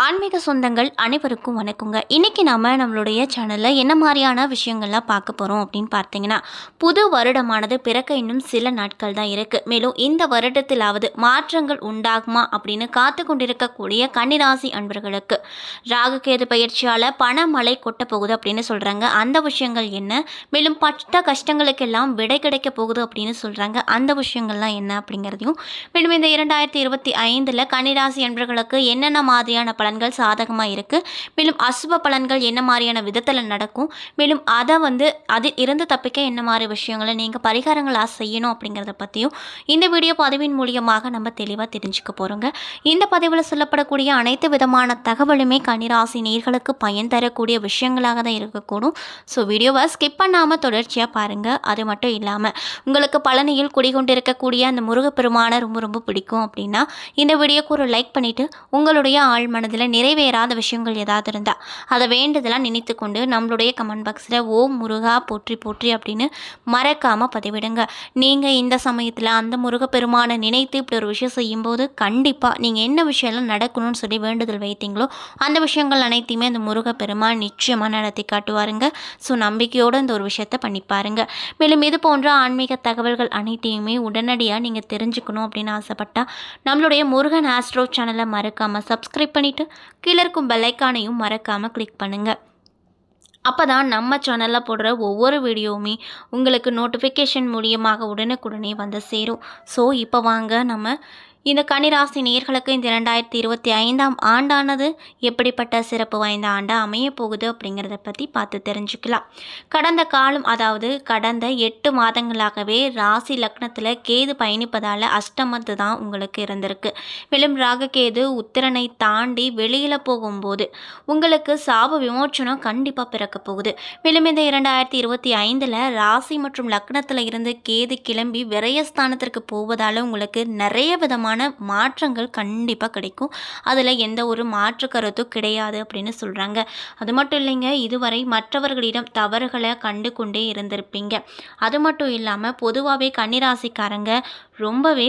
ஆன்மீக சொந்தங்கள் அனைவருக்கும் வணக்கங்க. இன்றைக்கி நாம் நம்மளுடைய சேனலில் என்ன மாதிரியான விஷயங்கள்லாம் பார்க்க போகிறோம் அப்படின்னு பார்த்தீங்கன்னா புது வருடமானது பிறக்க இன்னும் சில நாட்கள் தான் இருக்குது மேலும் இந்த வருடத்திலாவது மாற்றங்கள் உண்டாகுமா அப்படின்னு காத்து கொண்டிருக்கக்கூடிய கன்னிராசி அன்பர்களுக்கு ராகுகேது பயிற்சியால் பணமழை கொட்ட போகுது அப்படின்னு சொல்கிறாங்க அந்த விஷயங்கள் என்ன? மேலும் பட்ட கஷ்டங்களுக்கெல்லாம் விடை கிடைக்க போகுது அப்படின்னு சொல்கிறாங்க அந்த விஷயங்கள்லாம் என்ன அப்படிங்கிறதையும் மேலும் இந்த இரண்டாயிரத்தி இருபத்தி ஐந்தில் கன்னிராசி அன்பர்களுக்கு என்னென்ன மாதிரியான பல பலன்கள் சாதகமாக இருக்குது மேலும் அசுப பலன்கள் என்ன மாதிரியான விதத்தில் நடக்கும்? மேலும் அதை வந்து அது இருந்து தப்பிக்க என்ன மாதிரி விஷயங்களை நீங்கள் பரிகாரங்களாக செய்யணும் அப்படிங்கிறத பற்றியும் இந்த வீடியோ பதிவின் மூலியமாக நம்ம தெளிவாக தெரிஞ்சுக்க போகிறோங்க இந்த பதிவில் சொல்லப்படக்கூடிய அனைத்து விதமான தகவலுமே கன்னிராசி நீர்களுக்கு பயன் தரக்கூடிய விஷயங்களாக தான் இருக்கக்கூடும். ஸோ வீடியோவை ஸ்கிப் பண்ணாமல் தொடர்ச்சியாக பாருங்கள் அது மட்டும் இல்லாமல் உங்களுக்கு பழனியில் குடிகொண்டிருக்கக்கூடிய அந்த முருகப்பெருமானை ரொம்ப ரொம்ப பிடிக்கும் அப்படின்னா இந்த வீடியோக்கு ஒரு லைக் பண்ணிவிட்டு உங்களுடைய ஆழ் மனதில் நிறைவேறாத விஷயங்கள் ஏதாவது இருந்தால் அதை வேண்டுதலாக நினைத்து கொண்டு நம்மளுடைய கமெண்ட் பாக்ஸில் ஓம் முருகா போற்றி போற்றி அப்படின்னு மறக்காமல் பதிவிடுங்க. நீங்கள் இந்த சமயத்தில் அந்த முருகப்பெருமானை நினைத்து இப்படி ஒரு விஷயம் செய்யும்போது கண்டிப்பாக நீங்கள் என்ன விஷயம்லாம் நடக்கணும்னு சொல்லி வேண்டுதல் வைத்தீங்களோ அந்த விஷயங்கள் அனைத்தையுமே அந்த முருகப்பெருமான் நிச்சயமாக நடத்தி காட்டுவாருங்க. ஸோ நம்பிக்கையோடு இந்த ஒரு விஷயத்தை பண்ணி பாருங்கள் மேலும் இது போன்ற ஆன்மீக தகவல்கள் அனைத்தையுமே உடனடியாக நீங்கள் தெரிஞ்சுக்கணும் அப்படின்னு ஆசைப்பட்டால் நம்மளுடைய முருகன் ஆஸ்ட்ரோ சேனலை மறக்காமல் சப்ஸ்கிரைப் பண்ணிவிட்டு கீழே இருக்கும் பெல்லைக்கானையும் மறக்காமல் கிளிக் பண்ணுங்கள் அப்போ தான் நம்ம சேனலில் போடுற ஒவ்வொரு வீடியோவுமே உங்களுக்கு நோட்டிஃபிகேஷன் மூலியமாக உடனுக்குடனே வந்து சேரும். ஸோ இப்போ வாங்க நம்ம இந்த கன்னிராசி நேர்களுக்கு இந்த இரண்டாயிரத்தி இருபத்தி ஐந்தாம் ஆண்டானது எப்படிப்பட்ட சிறப்பு வாய்ந்த ஆண்டாக அமைய போகுது அப்படிங்கிறத பற்றி பார்த்து தெரிஞ்சுக்கலாம். கடந்த காலம் அதாவது கடந்த எட்டு மாதங்களாகவே ராசி லக்னத்தில் கேது பயணிப்பதால் அஷ்டமத்து தான் உங்களுக்கு இருந்திருக்கு. மேலும் ராககேது உத்திரனை தாண்டி வெளியில் போகும்போது உங்களுக்கு சாப விமோச்சனம் கண்டிப்பாக பிறக்க போகுது. மேலும் இந்த இரண்டாயிரத்தி இருபத்தி ஐந்தில் ராசி மற்றும் லக்னத்தில் இருந்து கேது கிளம்பி விரயஸ்தானத்திற்கு போவதால் உங்களுக்கு நிறைய விதமான மாற்றங்கள் கண்டிப்பாக கிடைக்கும். அதில் எந்த ஒரு மாற்று கருத்தும் கிடையாது அப்படின்னு சொல்கிறாங்க அது மட்டும் இல்லைங்க இதுவரை மற்றவர்களிடம் தவறுகளை கண்டு கொண்டே இருந்திருப்பீங்க. அது மட்டும் இல்லாமல் பொதுவாகவே கன்னிராசிக்காரங்க ரொம்பவே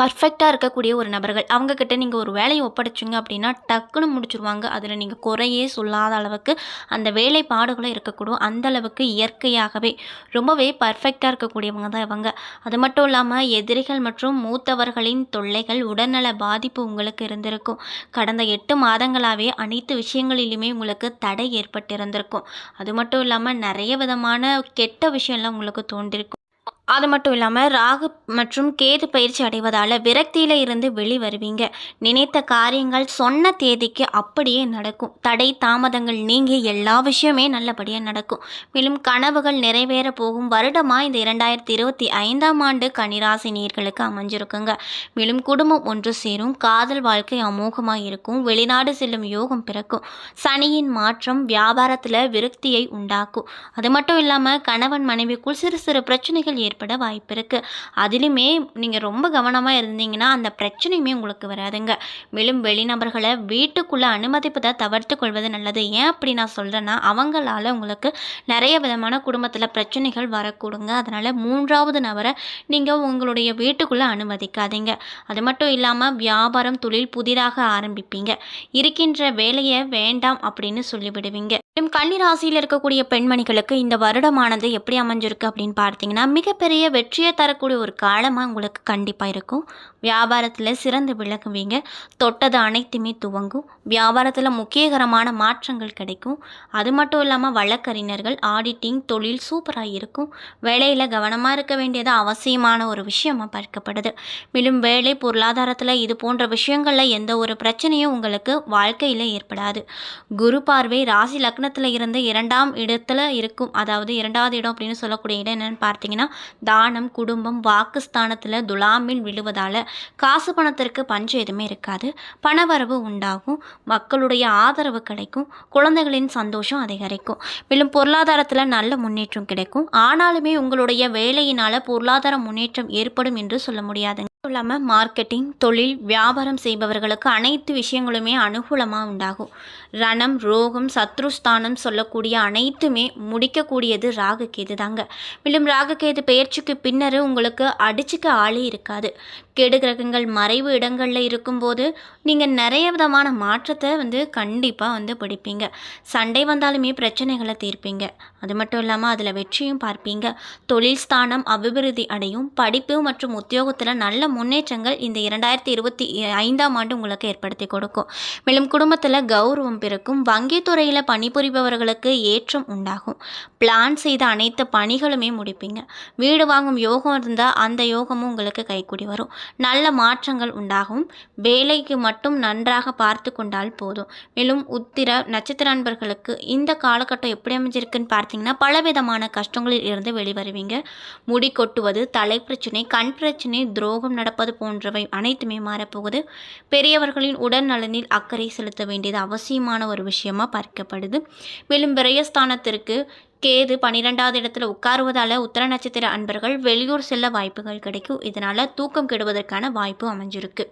பர்ஃபெக்டாக இருக்கக்கூடிய ஒரு நபர்கள். அவங்கக்கிட்ட நீங்கள் ஒரு வேலையை ஒப்படைச்சிங்க அப்படின்னா டக்குன்னு முடிச்சுருவாங்க. அதில் நீங்கள் குறையே சொல்லாத அளவுக்கு அந்த வேலைப்பாடுகளும் இருக்கக்கூடும். அந்த அளவுக்கு இயற்கையாகவே. ரொம்பவே பர்ஃபெக்டாக இருக்கக்கூடியவங்க தான் இவங்க. அது மட்டும் இல்லாமல் எதிரிகள் மற்றும் மூத்தவர்களின் தொல்லைகள் உடல்நல பாதிப்பு உங்களுக்கு இருந்திருக்கும். கடந்த எட்டு மாதங்களாகவே அனைத்து விஷயங்களிலுமே உங்களுக்கு தடை ஏற்பட்டிருந்திருக்கும். அது மட்டும் இல்லாமல் நிறைய விதமான கெட்ட விஷயம்லாம் உங்களுக்கு தோன்றிருக்கும். அது மட்டும் இல்லாமல் ராகு மற்றும் கேது பயிற்சி அடைவதால் விரக்தியில் இருந்து வெளி வருவீங்க. நினைத்த காரியங்கள் சொன்ன தேதிக்கு அப்படியே நடக்கும். தடை தாமதங்கள் நீங்கி எல்லா விஷயமே நல்லபடியாக நடக்கும். மேலும் கனவுகள் நிறைவேற போகும் வருடமாக இந்த இரண்டாயிரத்தி இருபத்தி ஐந்தாம் ஆண்டு கனிராசி நீர்களுக்கு அமைஞ்சிருக்குங்க. மேலும் குடும்பம் ஒன்று சேரும். காதல் வாழ்க்கை அமோகமாக இருக்கும். வெளிநாடு செல்லும் யோகம் பிறக்கும். சனியின் மாற்றம் வியாபாரத்தில் விரக்தியை உண்டாக்கும். அது மட்டும் இல்லாமல் கணவன் மனைவிக்குள் சிறு சிறு பிரச்சனைகள் ஏற்படும். ஏற்பட வாய்ப்பு இருக்குது அதிலுமே நீங்கள் ரொம்ப கவனமாக இருந்தீங்கன்னா அந்த பிரச்சனையுமே உங்களுக்கு வராதுங்க. மேலும் வெளிநபர்களை வீட்டுக்குள்ளே அனுமதிப்பதை தவிர்த்து கொள்வது நல்லது. ஏன் அப்படி நான் சொல்கிறேன்னா அவங்களால உங்களுக்கு நிறைய விதமான குடும்பத்தில் பிரச்சனைகள் வரக்கூடுங்க. அதனால் மூன்றாவது நபரை நீங்கள் உங்களுடைய வீட்டுக்குள்ளே அனுமதிக்காதீங்க. அது மட்டும் இல்லாமல் வியாபாரம் தொழில் புதிதாக ஆரம்பிப்பீங்க. இருக்கின்ற வேலையை வேண்டாம் அப்படின்னு சொல்லிவிடுவீங்க. மேலும் கன்னிராசியில் இருக்கக்கூடிய பெண்மணிகளுக்கு இந்த வருடமானது எப்படி அமைஞ்சிருக்கு அப்படின்னு பார்த்தீங்கன்னா மிகப்பெரிய வெற்றியை தரக்கூடிய ஒரு காலமாக உங்களுக்கு கண்டிப்பாக இருக்கும். வியாபாரத்தில் சிறந்து விளங்குவீங்க தொட்டது அனைத்துமே துவங்கும். வியாபாரத்தில் முக்கியகரமான மாற்றங்கள் கிடைக்கும். அது மட்டும் இல்லாமல் வழக்கறிஞர்கள் ஆடிட்டிங் தொழில் சூப்பராக இருக்கும். வேலையில் கவனமாக இருக்க வேண்டியது அவசியமான ஒரு விஷயமாக பார்க்கப்படுது. மேலும் வேலை பொருளாதாரத்தில் இது போன்ற விஷயங்களில் எந்த ஒரு பிரச்சனையும் உங்களுக்கு வாழ்க்கையில் ஏற்படாது. குரு பார்வை ராசி லக்னத்தில் இருந்து இரண்டாம் இடத்துல இருக்கும் அதாவது இரண்டாவது இடம் அப்படின்னு சொல்லக்கூடிய இடம் என்னென்னு பார்த்தீங்கன்னா தானம் குடும்பம் வாக்கு ஸ்தானத்தில் துலாமின் விழுவதால் காசு பணத்திற்கு பஞ்சம் எதுவுமே இருக்காது. பணவரவு உண்டாகும் மக்களுடைய ஆதரவு கிடைக்கும் குழந்தைகளின் சந்தோஷம் அதிகரிக்கும். மேலும் பொருளாதாரத்தில் நல்ல முன்னேற்றம் கிடைக்கும். ஆனாலுமே உங்களுடைய வேலையினால் பொருளாதார முன்னேற்றம் ஏற்படும் என்று சொல்ல முடியாதுங்க. இல்லாமல் மார்க்கெட்டிங் தொழில் வியாபாரம் செய்பவர்களுக்கு அனைத்து விஷயங்களுமே அனுகூலமாக உண்டாகும். ரணம் ரோகம் சத்ருஸ்தானம் சொல்லக்கூடிய அனைத்துமே முடிக்கக்கூடியது ராகுகேது தாங்க. மேலும் ராகுகேது பெயர்ச்சிக்கு பின்னர் உங்களுக்கு அடிச்சுக்க ஆளே இருக்காது. கெடு கிரகங்கள் மறைவு இடங்களில் இருக்கும்போது நீங்கள் நிறைய விதமான மாற்றத்தை வந்து கண்டிப்பாக வந்து பிடிப்பீங்க. சண்டை வந்தாலுமே பிரச்சனைகளை தீர்ப்பீங்க. அது மட்டும் இல்லாமல் அதில் வெற்றியும் பார்ப்பீங்க. தொழில் ஸ்தானம் அபிவிருத்தி அடையும். படிப்பு மற்றும் உத்தியோகத்தில் நல்ல முன்னேற்றங்கள் இந்த இரண்டாயிரத்தி இருபத்தி ஐந்தாம் ஆண்டு உங்களுக்கு ஏற்படுத்தி கொடுக்கும். மேலும் குடும்பத்தில் கௌரவம் பிறக்கும் வங்கித்துறையில் பணிபுரிபவர்களுக்கு ஏற்றம் உண்டாகும். பிளான் செய்த அனைத்து பணிகளுமே முடிப்பீங்க. வீடு வாங்கும் யோகம் இருந்தால் அந்த யோகமும் உங்களுக்கு கைக்கூடி வரும். நல்ல மாற்றங்கள் உண்டாகும். வேலைக்கு மட்டும் நன்றாக பார்த்து கொண்டால் போதும். மேலும் உத்திர நட்சத்திர அன்பர்களுக்கு இந்த காலகட்டம் எப்படி அமைஞ்சிருக்குன்னு பார்த்தீங்கன்னா பலவிதமான கஷ்டங்களில் இருந்து வெளிவருவீங்க. முடி கொட்டுவது தலை பிரச்சனை கண் பிரச்சனை துரோகம் நடப்பது போன்றவை அனைத்துமே மாறப்போகுது. பெரியவர்களின் உடல் நலனில் அக்கறை செலுத்த வேண்டியது அவசியமான ஒரு விஷயமா பார்க்கப்படுது. மேலும் விரயஸ்தானத்திற்கு கேது பன்னிரெண்டாவது இடத்துல உட்காருவதால் உத்தர நட்சத்திர அன்பர்கள் வெளியூர் செல்ல வாய்ப்புகள் கிடைக்கும். இதனால் தூக்கம் கெடுவதற்கான வாய்ப்பு அமைஞ்சிருக்கு.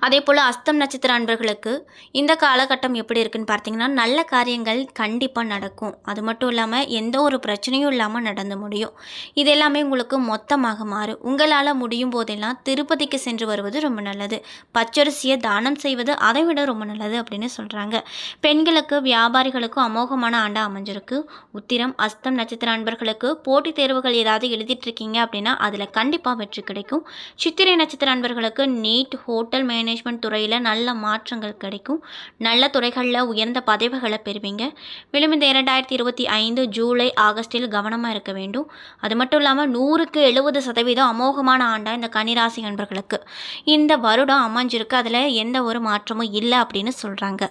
அதே போல் அஸ்தம் நட்சத்திர அன்பர்களுக்கு இந்த காலகட்டம் எப்படி இருக்குன்னு பார்த்தீங்கன்னா நல்ல காரியங்கள் கண்டிப்பாக நடக்கும். அது மட்டும் இல்லாமல் எந்த ஒரு பிரச்சனையும் இல்லாமல் நடந்து முடியும். இது எல்லாமே உங்களுக்கு மொத்தமாக மாறும். உங்களால் முடியும் போதெல்லாம் திருப்பதிக்கு சென்று வருவது ரொம்ப நல்லது. பச்சரிசியை தானம் செய்வது அதை விட ரொம்ப நல்லது அப்படின்னு சொல்கிறாங்க பெண்களுக்கு வியாபாரிகளுக்கும் அமோகமான ஆண்டாக அமைஞ்சிருக்கு. உத்திரம் அஸ்தம் நட்சத்திர அன்பர்களுக்கு போட்டித் தேர்வுகள் ஏதாவது எழுதிட்டு இருக்கீங்க அப்படின்னா அதில் கண்டிப்பாக வெற்றி கிடைக்கும். சித்திரை நட்சத்திர அன்பர்களுக்கு நீட் ஹோட்டல் மேனேஜ்மெண்ட் துறையில் நல்ல மாற்றங்கள் கிடைக்கும். நல்ல துறைகளில் உயர்ந்த பதவிகளை பெறுவீங்க. மேலும் இந்த இரண்டாயிரத்தி இருபத்தி ஐந்து ஜூலை ஆகஸ்டில் கவனமாக இருக்க வேண்டும். அது மட்டும் இல்லாமல் நூறுக்கு எழுபது சதவீதம் அமோகமான ஆண்டாக இந்த கன்னிராசி நண்பர்களுக்கு இந்த வருடம் அமைஞ்சிருக்கு. அதில் எந்த ஒரு மாற்றமும் இல்லை அப்படின்னு சொல்கிறாங்க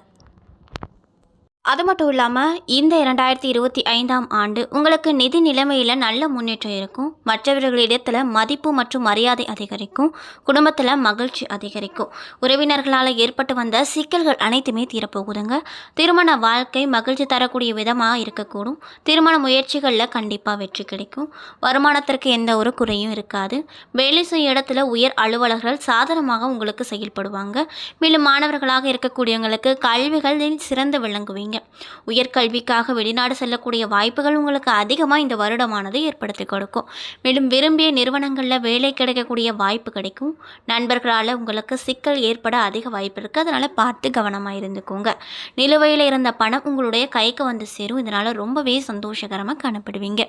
அது மட்டும் இல்லாமல் இந்த இரண்டாயிரத்தி இருபத்தி ஐந்தாம் ஆண்டு உங்களுக்கு நிதி நிலைமையில் நல்ல முன்னேற்றம் இருக்கும். மற்றவர்களிடத்தில் மதிப்பு மற்றும் மரியாதை அதிகரிக்கும். குடும்பத்தில் மகிழ்ச்சி அதிகரிக்கும். உறவினர்களால் ஏற்பட்டு வந்த சிக்கல்கள் அனைத்துமே தீரப்போகுதுங்க. திருமண வாழ்க்கை மகிழ்ச்சி தரக்கூடிய விதமாக இருக்கக்கூடும். திருமண முயற்சிகளில் கண்டிப்பாக வெற்றி கிடைக்கும். வருமானத்திற்கு எந்த ஒரு குறையும் இருக்காது. வேலை செய்யும் இடத்துல உயர் அலுவலர்கள் சாதனமாக உங்களுக்கு செயல்படுவாங்க. மேலும் மாணவர்களாக இருக்கக்கூடியவங்களுக்கு கல்விகளில் சிறந்து விளங்குவீங்க. உயர்கல்விக்காக வெளிநாடு செல்லக்கூடிய வாய்ப்புகள் உங்களுக்கு அதிகமாக இந்த வருடமானது ஏற்படுத்தி கொடுக்கும். மேலும் விரும்பிய நிறுவனங்களில் வேலை கிடைக்கக்கூடிய வாய்ப்பு கிடைக்கும். நண்பர்களால் உங்களுக்கு சிக்கல் ஏற்பட அதிக வாய்ப்பு இருக்குது அதனால் பார்த்து கவனமாக இருந்துக்கோங்க. நிலுவையில் இருந்த பணம் உங்களுடைய கைக்கு வந்து சேரும். இதனால் ரொம்பவே சந்தோஷகரமாக காணப்படுவீங்க.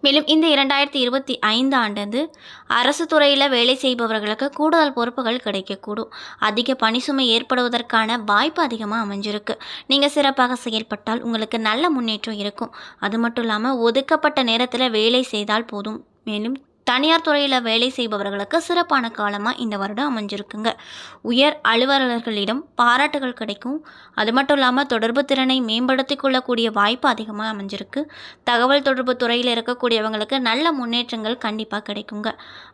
மேலும் இந்த இரண்டாயிரத்தி இருபத்தி ஐந்து ஆண்டு அரசு துறையில் வேலை செய்பவர்களுக்கு கூடுதல் பொறுப்புகள் கிடைக்கக்கூடும். அதிக பணிசுமை ஏற்படுவதற்கான வாய்ப்பு அதிகமாக அமைஞ்சிருக்கு. நீங்கள் சிறப்பாக செயல்பட்டால் உங்களுக்கு நல்ல முன்னேற்றம் இருக்கும். அது மட்டும் இல்லாமல் ஒதுக்கப்பட்ட நேரத்தில் வேலை செய்தால் போதும். மேலும் தனியார் துறையில் வேலை செய்பவர்களுக்கு சிறப்பான காலமாக இந்த வருடம் அமைஞ்சிருக்குங்க. உயர் அலுவலர்களிடம் பாராட்டுகள் கிடைக்கும். அது மட்டும் இல்லாமல் தொடர்பு திறனை மேம்படுத்தி கொள்ளக்கூடிய வாய்ப்பு அதிகமாக அமைஞ்சிருக்கு. தகவல் தொடர்பு துறையில் இருக்கக்கூடியவங்களுக்கு நல்ல முன்னேற்றங்கள் கண்டிப்பாக கிடைக்குங்க.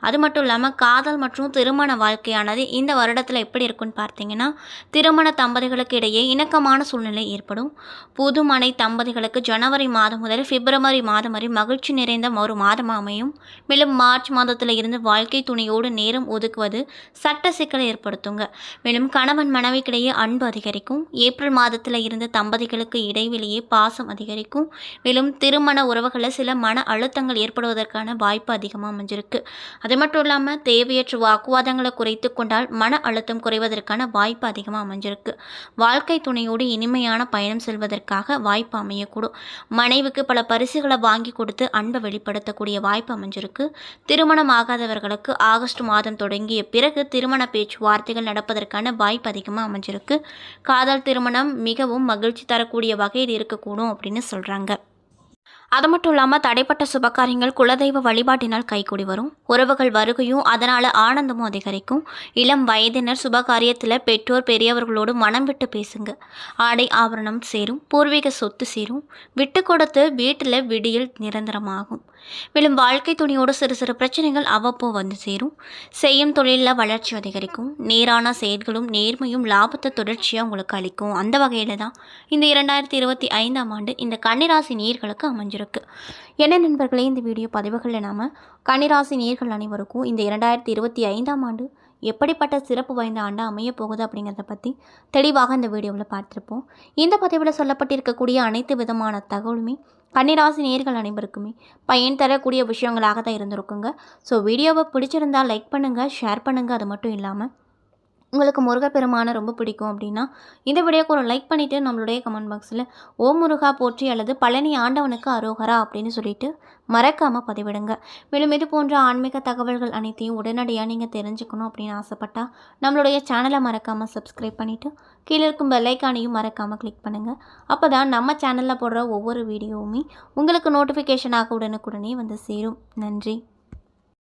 அது மட்டும் இல்லாமல் காதல் மற்றும் திருமண வாழ்க்கையானது இந்த வருடத்தில் எப்படி இருக்குன்னு பார்த்தீங்கன்னா திருமண தம்பதிகளுக்கு இடையே இணக்கமான சூழ்நிலை ஏற்படும். புதுமனை தம்பதிகளுக்கு ஜனவரி மாதம் முதல் பிப்ரவரி மாதம் வரை மகிழ்ச்சி நிறைந்த ஒரு மாதமாக அமையும். மேலும் மார்ச் மாதத்தில் இருந்து வாழ்க்கை துணையோடு நேரம் ஒதுக்குவது சட்ட சிக்கலை ஏற்படுத்துங்க. மேலும் கணவன் மனைவிக்கிடையே அன்பு அதிகரிக்கும். ஏப்ரல் மாதத்தில் இருந்து தம்பதிகளுக்கு இடைவெளியே பாசம் அதிகரிக்கும். மேலும் திருமண உறவுகளில் சில மன அழுத்தங்கள் ஏற்படுவதற்கான வாய்ப்பு அதிகமாக அமைஞ்சிருக்கு. அது மட்டும் இல்லாமல் தேவையற்ற வாக்குவாதங்களை குறைத்து கொண்டால் மன அழுத்தம் குறைவதற்கான வாய்ப்பு அதிகமாக அமைஞ்சிருக்கு. வாழ்க்கை துணையோடு இனிமையான பயணம் செல்வதற்காக வாய்ப்பு அமையக்கூடும். மனைவிக்கு பல பரிசுகளை வாங்கி கொடுத்து அன்பை வெளிப்படுத்தக்கூடிய வாய்ப்பு அமைஞ்சிருக்கு. திருமணம் ஆகாதவர்களுக்கு ஆகஸ்ட் மாதம் தொடங்கிய பிறகு திருமண பேச்சுவார்த்தைகள் நடப்பதற்கான வாய்ப்பு அதிகமாக அமைஞ்சிருக்கு. காதல் திருமணம் மிகவும் மகிழ்ச்சி தரக்கூடிய வகையில் இருக்கக்கூடும் அப்படின்னு சொல்கிறாங்க அது மட்டும் இல்லாமல் தடைப்பட்ட சுபகாரியங்கள் குலதெய்வ வழிபாட்டினால் கைகூடி வரும். உறவுகள் வருகையும் அதனால் ஆனந்தமும் அதிகரிக்கும். இளம் வயதினர் சுபகாரியத்தில் பெற்றோர் பெரியவர்களோடு மனம் விட்டு பேசுங்க. ஆடை ஆபரணம் சேரும் பூர்வீக சொத்து சேரும். விட்டு கொடுத்து வீட்டில் விடியல் நிரந்தரமாகும். மேலும் வாழ்க்கை துணியோடு சிறு சிறு பிரச்சனைகள் அவ்வப்போ வந்து சேரும். செய்யும் தொழிலில் வளர்ச்சி அதிகரிக்கும். நேரான செயல்களும் நேர்மையும் லாபத்தை தொடர்ச்சியாக உங்களுக்கு அளிக்கும். அந்த வகையில் தான் இந்த இரண்டாயிரத்தி இருபத்தி ஐந்தாம் ஆண்டு இந்த கன்னிராசி நீர்களுக்கு அமைஞ்சிருக்கும் அமைஞ்சிருக்கு என்ன நண்பர்களே இந்த வீடியோ பதிவுகளில் நாம் கன்னிராசி நேர்கள் அனைவருக்கும் இந்த இரண்டாயிரத்தி இருபத்தி ஐந்தாம் ஆண்டு எப்படிப்பட்ட சிறப்பு வாய்ந்த ஆண்டாக அமைய போகுது அப்படிங்கிறத பற்றி தெளிவாக இந்த வீடியோவில் பார்த்துருப்போம். இந்த பதிவில் சொல்லப்பட்டிருக்கக்கூடிய அனைத்து விதமான தகவலுமே கன்னிராசி நேர்கள் அனைவருக்குமே பயன் தரக்கூடிய விஷயங்களாக தான் இருந்திருக்குங்க. ஸோ வீடியோவை பிடிச்சிருந்தா லைக் பண்ணுங்கள் ஷேர் பண்ணுங்கள் அது மட்டும் இல்லாமல் உங்களுக்கு முருகப்பெருமானை ரொம்ப பிடிக்கும் அப்படின்னா இந்த வீடியோக்கு ஒரு லைக் பண்ணிவிட்டு நம்மளுடைய கமெண்ட் பாக்ஸில் ஓம் முருகா போற்றி அல்லது பழனி ஆண்டவனுக்கு அரோகரா அப்படின்னு சொல்லிட்டு மறக்காமல் பதிவிடுங்க. மேலும் இது போன்ற ஆன்மீக தகவல்கள் அனைத்தையும் உடனடியாக நீங்கள் தெரிஞ்சுக்கணும் அப்படின்னு ஆசைப்பட்டா நம்மளுடைய சேனலை மறக்காமல் சப்ஸ்கிரைப் பண்ணிவிட்டு கீழே இருக்கும் பெல்லைக்கானையும் மறக்காமல் கிளிக் பண்ணுங்கள் அப்போ தான் நம்ம சேனலில் போடுற ஒவ்வொரு வீடியோவுமே உங்களுக்கு நோட்டிஃபிகேஷனாக உடனுக்குடனே வந்து சேரும். நன்றி.